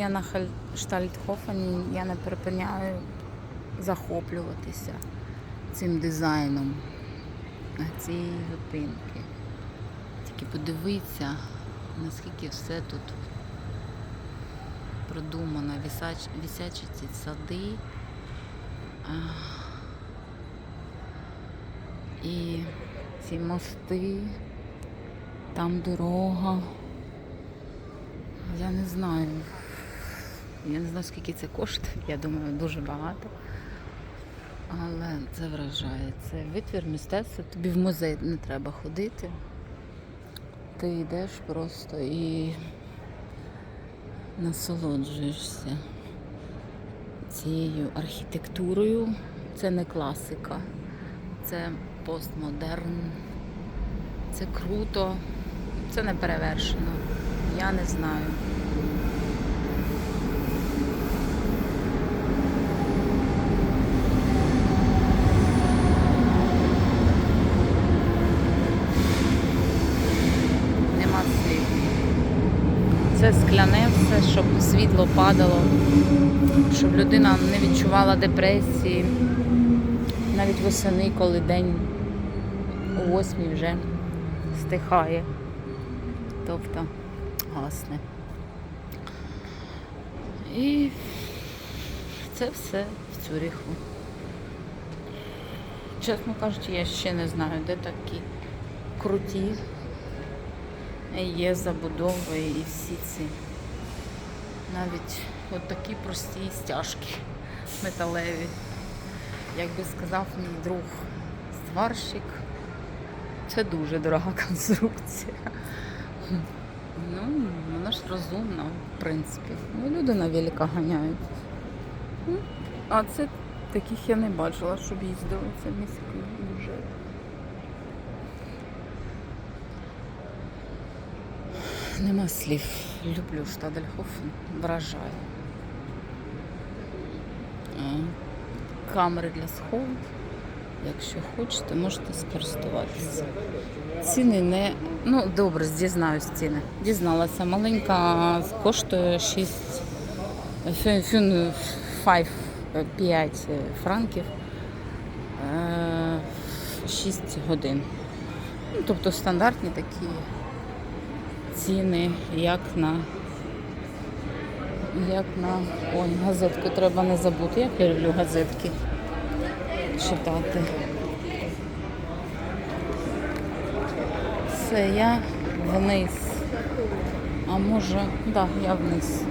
я на Штальтхофені, я не припиняю захоплюватися цим дизайном цієї зупинки. Тільки подивіться, наскільки все тут продумано, висячі ці сади. І ці мости, там дорога. Я не знаю. Я не знаю, скільки це коштує. Я думаю, дуже багато. Але це вражає. Це витвір мистецтва. Тобі в музей не треба ходити. Ти йдеш просто і насолоджуєшся цією архітектурою. Це не класика, це постмодерн. Це круто, це не перевершено. Я не знаю. Нема слів. Це скляне все, щоб світло падало, щоб людина не відчувала депресії. Навіть восени, коли день у восьмій вже стихає. Тобто гасне. І це все в Цюріху. Чесно кажучи, я ще не знаю, де такі круті є забудови і всі ці. Навіть от такі прості стяжки металеві. Як би сказав мій друг сварщик, це дуже дорога конструкція. Ну, вона ж розумна, в принципі. Ну, люди на великах ганяють. Ну, А це таких я не бачила, щоб їздили. Це міський бюджет. Нема слів. Люблю Штадельхофен. Вражає. Камери для схову. Якщо хочете, можете скористуватися. Ціни не. Ну, добре, дізнаюсь ціни. Дізналася. Маленька коштує 6 фю- фю- 5, 5 франків. 6 годин. Ну, тобто стандартні такі ціни, як на. Як на. Ой, газетку треба не забути. Як я люблю газетки читати. Все, я вниз. А може, так, да, я вниз.